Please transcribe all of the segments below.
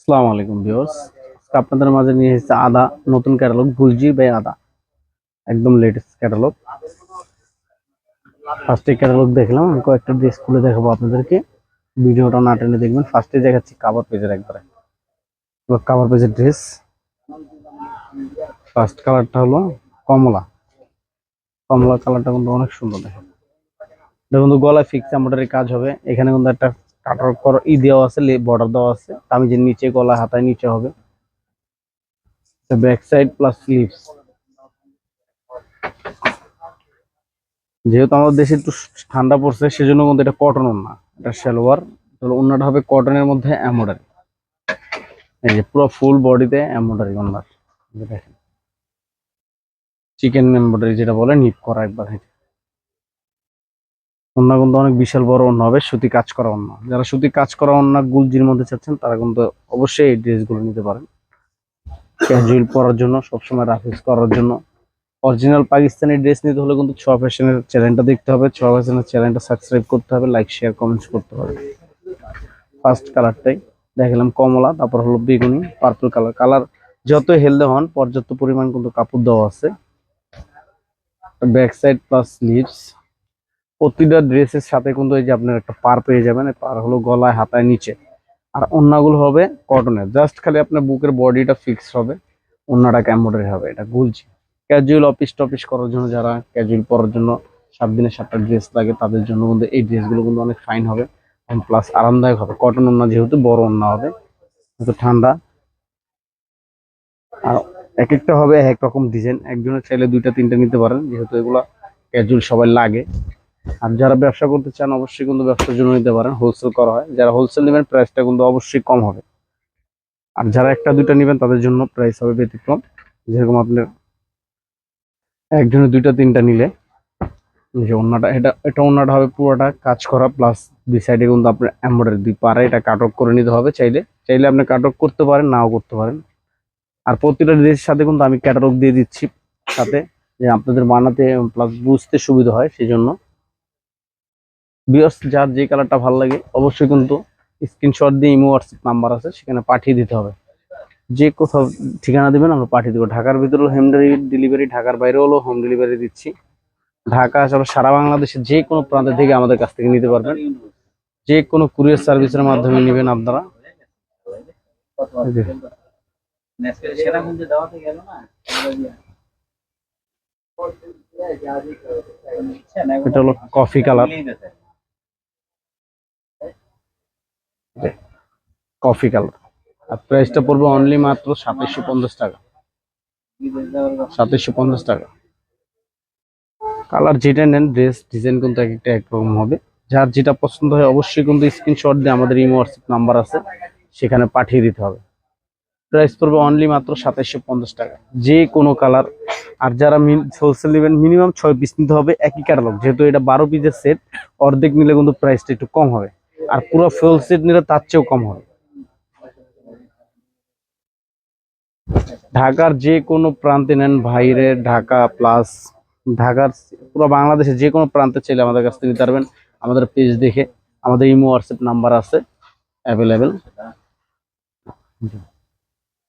আসসালামু আলাইকুম ভিউয়ার্স। আপনাদের মাঝে নিয়ে এসেছে আদা, নতুন ক্যাটালগ গুলজি বাই আদা। একদম লেটেস্ট ক্যাটালগ ফার্স্টে ক্যাটালগ দেখলাম, আমি কয়েকটা ড্রেস খুলে দেখাবো আপনাদেরকে। ভিডিওটা না টেনে দেখবেন ফার্স্টে দেখাচ্ছি কাভার পেজের একবারে। কাভার পেজের ড্রেস ফার্স্ট কালারটা হলো কমলা। কমলা কালারটা কিন্তু অনেক সুন্দর দেখেন। এটা কিন্তু গলায় ফিক্স এমব্রয়ডারি কাজ হবে। এখানে কিন্তু একটা কাটার পর ই দেওয়া আছে বর্ডার দেওয়া আছে। আমি যে নিচে গলা হাতায় নিচে হবে। ব্যাক সাইড প্লাস স্লিভস যেহেতু আমাদের দেশে একটু ঠান্ডা পড়ছে, সেজন্য কিন্তু এটা কটন ওড়না এটা সালোয়ার তাহলে ওড়নাটা হবে কটনের মধ্যে এমব্রয়ডারি এই যে পুরো ফুল বডিতে এই যে দেখেন। চিকেন এমব্রয়ডারি যেটা বলে নিপ করা একবার এই যে। ওন্না কিন্তু অনেক বিশাল বড় অন্য হবে, সুতি কাজ করা অন্য। যারা সুতি কাজ করা অন্য গুলজির মধ্যে চাচ্ছেন, তারা কিন্তু অবশ্যই এই ড্রেসগুলো নিতে পারেন। ক্যাজুয়াল পরার জন্য, সবসময় রাফিস করার জন্য। অরিজিনাল পাকিস্তানি ড্রেস নিতে হলে কিন্তু ছ ফ্যাশনের চ্যানেলটা দেখতে হবে। ছ ফ্যাশনের চ্যানেলটা সাবস্ক্রাইব করতে হবে লাইক শেয়ার কমেন্টস করতে হবে। ফার্স্ট কালারটাই দেখালাম কমলা, তারপর হলো বেগুনি পার্পল কালার কালার যত হেলদে হন, পর্যাপ্ত পরিমাণ কিন্তু কাপড় দেওয়া আছে। ব্যাক সাইড প্লাস স্লিভস প্রতিটা ড্রেসের সাথে কিন্তু এই যে আপনার একটা পার পেয়ে যাবেন পার হলো গলায়, হাতায় নিচে। আর অন্যগুলো হবে কটনের জাস্ট খালি আপনার বুকের বডিটা ফিক্স হবে, অন্যটা এমব্রয়ডারি হবে, এটা গুলছি। ক্যাজুয়াল অফিস টফিস করার জন্য যারা ক্যাজুয়াল পরার জন্য সাত দিনে সাতটা ড্রেস লাগে, তাদের জন্য কিন্তু এই ড্রেসগুলো কিন্তু অনেক ফাইন হবে। প্লাস আরামদায়ক হবে। কটন ওন্না যেহেতু বড় ওন্না হবে ঠান্ডা। আর এক একটা হবে এক রকম ডিজাইন একজনের চাইলে দুইটা, তিনটা নিতে পারেন, যেহেতু এগুলা ক্যাজুয়াল সবাই লাগে। আর যারা ব্যবসা করতে চান, অবশ্যই কিন্তু ব্যবসার জন্য নিতে পারেন। হোলসেল করা হয়। যারা হোলসেল নেবেন প্রাইসটা কিন্তু অবশ্যই কম হবে। আর যারা একটা, দুইটা নেবেন, তাদের জন্য প্রাইস হবে ব্যতিক্রম। যেরকম আপনার একজনে দুইটা, তিনটা নিলে যে অন্যটা এটা এটা অন্যটা হবে পুরোটা কাজ করা প্লাস দুই সাইডে কিন্তু আপনার এমব্রয়ডারি দুই পারে এটা কাট অফ করে নিতে হবে চাইলে। চাইলে আপনি কাট অফ করতে পারেন, নাও করতে পারেন। আর প্রতিটা ড্রেসের সাথে কিন্তু আমি ক্যাটালগ দিয়ে দিচ্ছি। সাথে যে আপনাদের বানাতে প্লাস বুঝতে সুবিধা হয় সেই জন্য বিয়স যার যে কালারটা ভালো লাগে, অবশ্যই কিন্তু স্ক্রিনশট দিয়ে ইমো হোয়াটসঅ্যাপ নাম্বার আছে, সেখানে পাঠিয়ে দিতে হবে। যে কোথাও ঠিকানা দেবেন, আমরা পাঠিয়ে দেবো। ঢাকার ভিতরেও হোম ডেলিভারি ঢাকার বাইরেও হলো হোম ডেলিভারি দিচ্ছি। ঢাকা আসলে সারা বাংলাদেশের যে কোনো প্রান্ত থেকে আমাদের কাছ থেকে নিতে পারবেন। যে কোনো কুরিয়ার সার্ভিসের মাধ্যমে নেবেন আপনারা। এটা হলো কফি কালার কফি কালার। আর প্রাইসটা পড়বে অনলি মাত্র সাতাইশশো পঞ্চাশ টাকা। সাতাইশশো পঞ্চাশ টাকা। কালার যেটা নেন ড্রেস ডিজাইন কিন্তু এক একটা একরকম হবে। যার যেটা পছন্দ হয় অবশ্যই কিন্তু স্ক্রিনশট দিয়ে আমাদের ইমো হোয়াটসঅ্যাপ নাম্বার আছে, সেখানে পাঠিয়ে দিতে হবে। প্রাইস পড়বে অনলি মাত্র সাতাইশশো পঞ্চাশ টাকা। যে কোনো কালার। আর যারা হোলসেল নেবেন মিনিমাম ছয় পিস নিতে হবে, একই ক্যাটালগ যেহেতু এটা বারো পিসের সেট অর্ধেক নিলে কিন্তু প্রাইসটা একটু কম হবে। আর পুরো ফুল সিট নিলে তার চেয়েও কম হবে। ঢাকার যে কোনো প্রান্তে নেন বাইরে ঢাকা প্লাস ঢাকার পুরো বাংলাদেশে যে কোনো প্রান্তে চাইলে আমাদের কাছ থেকে নিতে পারবেন। আমাদের পেজ দেখে, আমাদের ইমো হোয়াটসঅ্যাপ নাম্বার আছে অ্যাভেলেবেল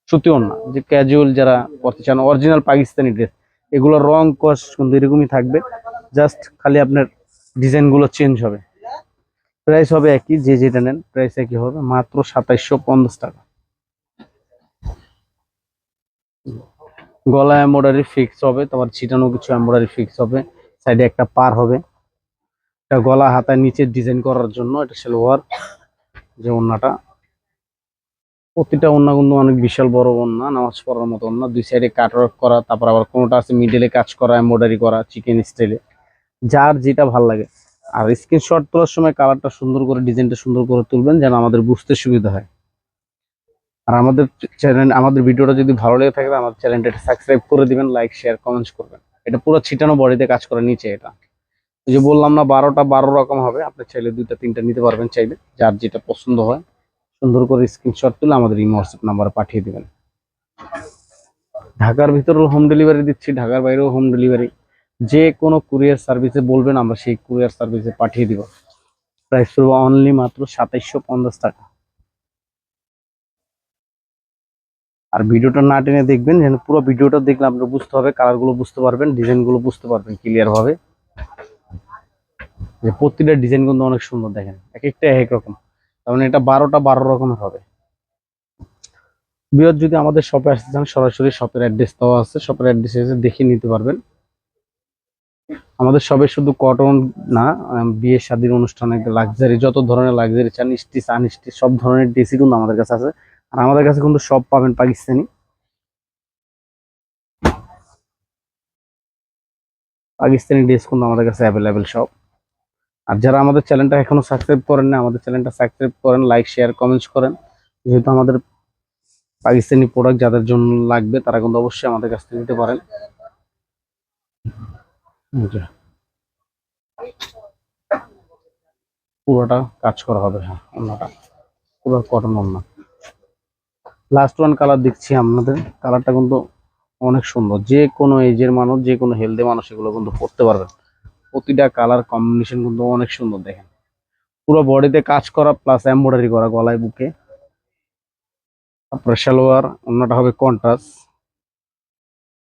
সত্যি না যে ক্যাজুয়াল যারা পড়তে চান অরিজিনাল পাকিস্তানি ড্রেস এগুলো রং কস কিন্তু এরকমই থাকবে। জাস্ট খালি আপনার ডিজাইনগুলো চেঞ্জ হবে। প্রাইস হবে একই, যে যেটা নেন প্রাইস একই হবে, মাত্র সাতাইশশো পঞ্চাশ টাকা। গলা এমব্রয়ডারি ফিক্স হবে তোমার ছিটানো কিছু এমব্রয়ডারি ফিক্স হবে সাইডে একটা পার হবে। এটা গলা হাতায় নিচে ডিজাইন করার জন্য এটা সেলোয়ার যে ওন্নাটা। প্রতিটা ওন্না কিন্তু অনেক বিশাল বড় ওন্না, নামাজ পড়ার মতো ওন্না। দুই সাইডে কাট ওয়ার্ক করা, তারপর আবার কোনোটা আছে মিডলে কাজ করা এমব্রয়ডারি করা চিকেন স্টাইলে যার যেটা ভালো লাগে। আর স্ক্রিনশট তোলার সময় কালারটা সুন্দর করে ডিজাইনটা সুন্দর করে তুলবেন যেন আমাদের বুঝতে সুবিধা হয়। আর আমাদের চ্যানেল আমাদের ভিডিওটা যদি ভালো লেগে থাকে আমাদের চ্যানেলটা সাবস্ক্রাইব করে দিবেন লাইক শেয়ার কমেন্টস করবেন। এটা পুরো ছিটানো বডিতে কাজ করা, নিচে এটা। যে বললাম না, বারোটা বারো রকম হবে। আপনি চাইলে দুইটা, তিনটা নিতে পারবেন চাইলে, যার যেটা পছন্দ হয়। সুন্দর করে স্ক্রিনশট তুলে আমাদের এই হোয়াটসঅ্যাপ নাম্বারে পাঠিয়ে দিবেন। ঢাকার ভিতরেও হোম ডেলিভারি দিচ্ছি, ঢাকার বাইরেও হোম ডেলিভারি যে কোনো কুরিয়ার সার্ভিসে বলবেন, আমরা সেই কুরিয়ার সার্ভিসে পাঠিয়ে দিব। প্রাইস পড়বে অনলি মাত্র সাতাইশশো পঞ্চাশ টাকা। আর ভিডিওটা না টেনে দেখবেন, যেন পুরো ভিডিওটা দেখলে আপনার বুঝতে হবে কালারগুলো বুঝতে পারবেন ডিজাইনগুলো বুঝতে পারবেন ক্লিয়ার ভাবে যে প্রতিটা ডিজাইন কিন্তু অনেক সুন্দর, দেখেন, এক একটা এক রকম। তার মানে এটা বারোটা বারো রকমের হবে। বিয়র যদি আমাদের শপে আসতে চান, সরাসরি শপের অ্যাড্রেস দেওয়া আছে শপের অ্যাড্রেস এসে দেখে নিতে পারবেন। আমাদের সবে শুধু কটন না বিয়ে শাদীর অনুষ্ঠানে লাক্সারি যত ধরনের লাক্সারি চান স্টিচ আনস্টিচ সব ধরনের ড্রেসই কিন্তু আমাদের কাছে আছে। আর আমাদের কাছে কিন্তু সব পাবেন পাকিস্তানি। পাকিস্তানি ড্রেস কিন্তু আমাদের কাছে অ্যাভেলেবেল সব। আর যারা আমাদের চ্যানেলটা এখনও সাবস্ক্রাইব করেন না আমাদের চ্যানেলটা সাবস্ক্রাইব করেন লাইক শেয়ার কমেন্টস করেন। যেহেতু আমাদের পাকিস্তানি প্রোডাক্ট যাদের জন্য লাগবে, তারা কিন্তু অবশ্যই আমাদের কাছ থেকে নিতে পারেন। যে। পুরোটা কাজ করা হবে হ্যাঁ অন্যটা। পুরো কটন অন্য। লাস্ট ওয়ান কালার দেখছি আপনাদের। কালারটা কিন্তু অনেক সুন্দর। যে কোনো এজের মানুষ, যে কোনো হেলদি মানুষ এগুলো কিন্তু পড়তে পারবেন প্রতিটা কালার কম্বিনেশন কিন্তু অনেক সুন্দর, দেখেন। পুরো বডিতে কাজ করা প্লাস এমব্রয়ডারি করা, গলায় বুকে। তারপরে সালোয়ার, অন্যটা হবে কন্ট্রাস্ট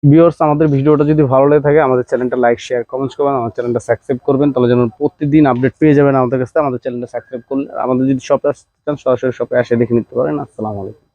ভিউয়ার্স আমাদের ভিডিওটা যদি ভালো লেগে থাকে, আমাদের চ্যানেলটা লাইক শেয়ার কমেন্টস করবেন আমার চ্যানেলটা সাবস্ক্রাইব করবেন, তাহলে যেন প্রতিদিন আপডেট পেয়ে যাবেন আমাদের কাছে আমাদের চ্যানেলটা সাবস্ক্রাইব করলে আমাদের যদি শপে আসতে চান, সরাসরি শপে আসে দেখে নিতে পারেন। আসসালামু আলাইকুম।